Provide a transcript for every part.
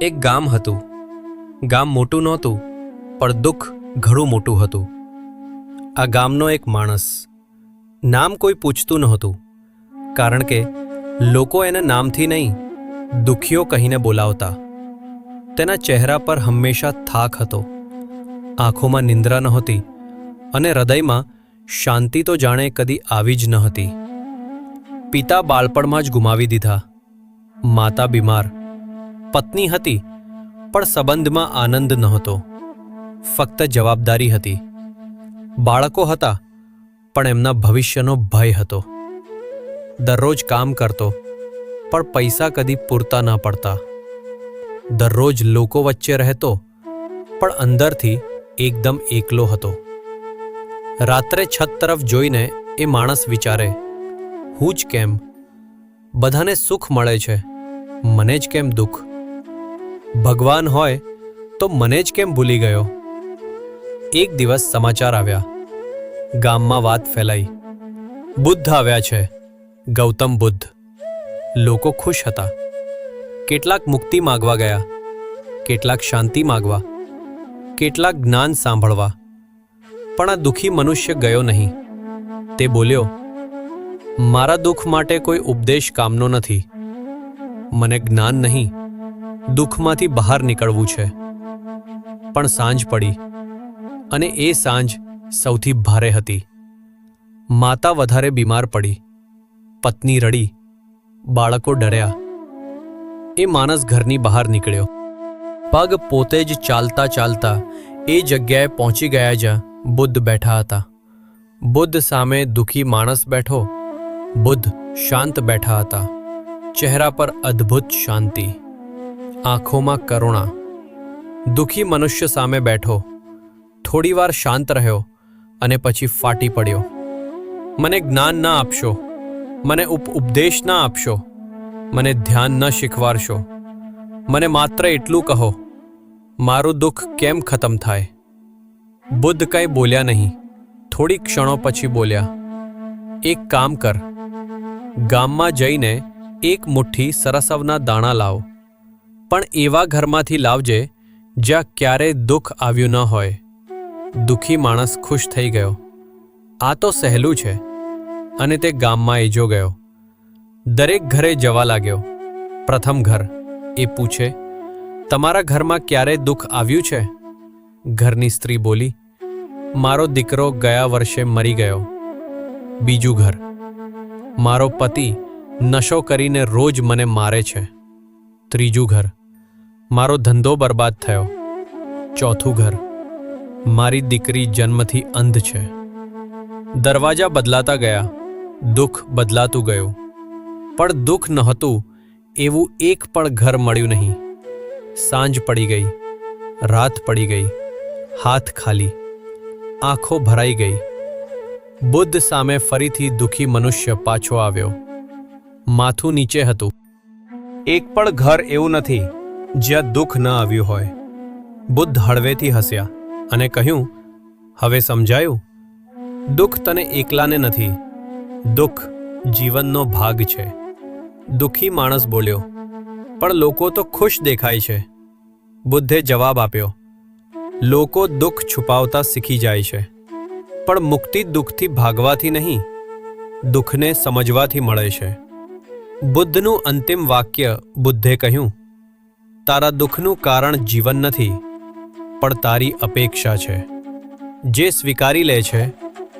એક ગામ હતું. ગામ મોટું નહોતું, પણ દુઃખ ઘણું મોટું હતું. આ ગામનો એક માણસ. નામ કોઈ પૂછતું નહોતું, કારણ કે લોકો એના નામથી નહીં, દુખીઓ કહીને બોલાવતા. તેના ચહેરા પર હંમેશા થાક હતો. આંખોમાં નિંદ્રા નહોતી અને હૃદયમાં શાંતિ તો જાણે કદી આવી જ ન હતી. પિતા બાળપણમાં જ ગુમાવી દીધા. માતા બીમાર. પત્ની હતી, પણ સંબંધમાં આનંદ નહોતો. ફક્ત જવાબદારી હતી. બાળકો હતા, પણ એમના ભવિષ્યનો ભય હતો. દરરોજ કામ કરતો, પણ પૈસા કદી પૂરતા ન પડતા. દરરોજ લોકો વચ્ચે રહેતો, પણ અંદરથી એકદમ એકલો હતો. રાત્રે છત તરફ જોઈને એ માણસ વિચારે, હું જ કેમ? બધાને સુખ મળે છે. મને જ કેમ દુઃખ? ભગવાન હોય તો મને જ કેમ ભૂલી ગયો? એક દિવસ સમાચાર આવ્યા. ગામમાં વાત ફેલાઈ. બુદ્ધ આવ્યા છે. ગૌતમ બુદ્ધ. લોકો ખુશ હતા. કેટલાક મુક્તિ માગવા ગયા. કેટલાક શાંતિ માગવા. કેટલાક જ્ઞાન સાંભળવા. પણ આ દુઃખી મનુષ્ય ગયો નહીં. તે બોલ્યો, મારા દુઃખ માટે કોઈ ઉપદેશ કામનો નથી. મને જ્ઞાન નહીં. દુઃખમાંથી બહાર નીકળવું છે. પણ સાંજ પડી અને એ સાંજ સૌથી ભારે હતી. માતા વધારે બીમાર પડી. પત્ની રડી. બાળકો ડર્યા. એ માણસ ઘરની બહાર નીકળ્યો. પગ પોતે જ ચાલતા ચાલતા એ જગ્યાએ પહોંચી ગયા જ્યાં બુદ્ધ બેઠા હતા. બુદ્ધ સામે દુઃખી માણસ બેઠો. બુદ્ધ શાંત બેઠા હતા. ચહેરા પર અદ્ભુત શાંતિ. આંખોમાં કરુણા. દુઃખી મનુષ્ય સામે બેઠો. થોડીવાર શાંત રહ્યો અને પછી ફાટી પડ્યો. મને જ્ઞાન ના આપશો. મને ઉપ, ઉપદેશ ના આપશો. મને ધ્યાન ન શીખવાડશો. મને માત્ર એટલું કહો. મારું દુઃખ કેમ ખતમ થાય? બુદ્ધ કંઈ બોલ્યા નહીં. થોડી ક્ષણો પછી બોલ્યા, એક કામ કર. ગામમાં જઈને એક મુઠ્ઠી સરસવના દાણા લાવ. પણ એવા ઘરમાંથી લાવજે જ્યાં ક્યારેય દુઃખ આવ્યું ન હોય. દુઃખી માણસ ખુશ થઈ ગયો. આ તો સહેલું છે. અને તે ગામમાં એજો ગયો. દરેક ઘરે જવા લાગ્યો. પ્રથમ ઘર. એ પૂછે, તમારા ઘરમાં ક્યારે દુઃખ આવ્યું છે? ઘરની સ્ત્રી બોલી, મારો દીકરો ગયા વર્ષે મરી ગયો. બીજું ઘર, મારો પતિ નશો કરીને રોજ મને મારે છે. ત્રીજું ઘર મારો ધંધો બરબાદ થયો. ચોથું ઘર. મારી દીકરી જન્મથી અંધ છે. દરવાજા બદલાતા ગયા. દુઃખ બદલાતું ગયું. પણ દુઃખ નહોતું એવું એક પણ ઘર મળ્યું નહીં. સાંજ પડી ગઈ. રાત પડી ગઈ. હાથ ખાલી. આંખો ભરાઈ ગઈ. બુદ્ધ સામે ફરીથી દુઃખી મનુષ્ય પાછો આવ્યો. માથું નીચે હતું. એક પણ ઘર એવું નથી. જ્યાં દુઃખ ન આવ્યું હોય. બુદ્ધ હળવેથી હસ્યા અને કહ્યું, હવે સમજાયું? દુઃખ તને એકલાને નથી. દુઃખ જીવનનો ભાગ છે. દુઃખી માણસ બોલ્યો, પણ લોકો તો ખુશ દેખાય છે. બુદ્ધે જવાબ આપ્યો, લોકો દુઃખ છુપાવતા શીખી જાય છે. પણ મુક્તિ દુઃખથી ભાગવાથી નહીં, દુઃખને સમજવાથી મળે છે. બુદ્ધનું અંતિમ વાક્ય બુદ્ધે કહ્યું તારા દુઃખનું કારણ જીવન નથી, પણ તારી અપેક્ષા છે. જે સ્વીકારી લે છે,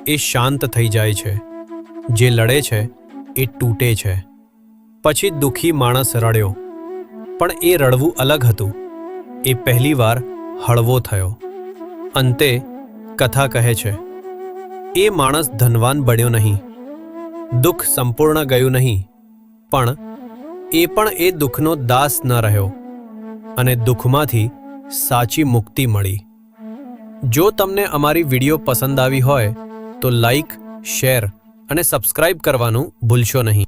એ શાંત થઈ જાય છે. જે લડે છે, એ તૂટે છે. પછી દુઃખી માણસ રડ્યો, પણ એ રડવું અલગ હતું. એ પહેલીવાર હળવો થયો. અંતે કથા કહે છે, એ માણસ ધનવાન બન્યો નહીં. દુઃખ સંપૂર્ણ ગયું નહીં. પણ એ પણ એ દુઃખનો દાસ ન રહ્યો. અને દુઃખમાંથી સાચી મુક્તિ મળી. જો તમને અમારી વીડિયો પસંદ આવી હોય, તો લાઈક શેર અને સબસ્ક્રાઇબ કરવાનું ભૂલશો નહીં.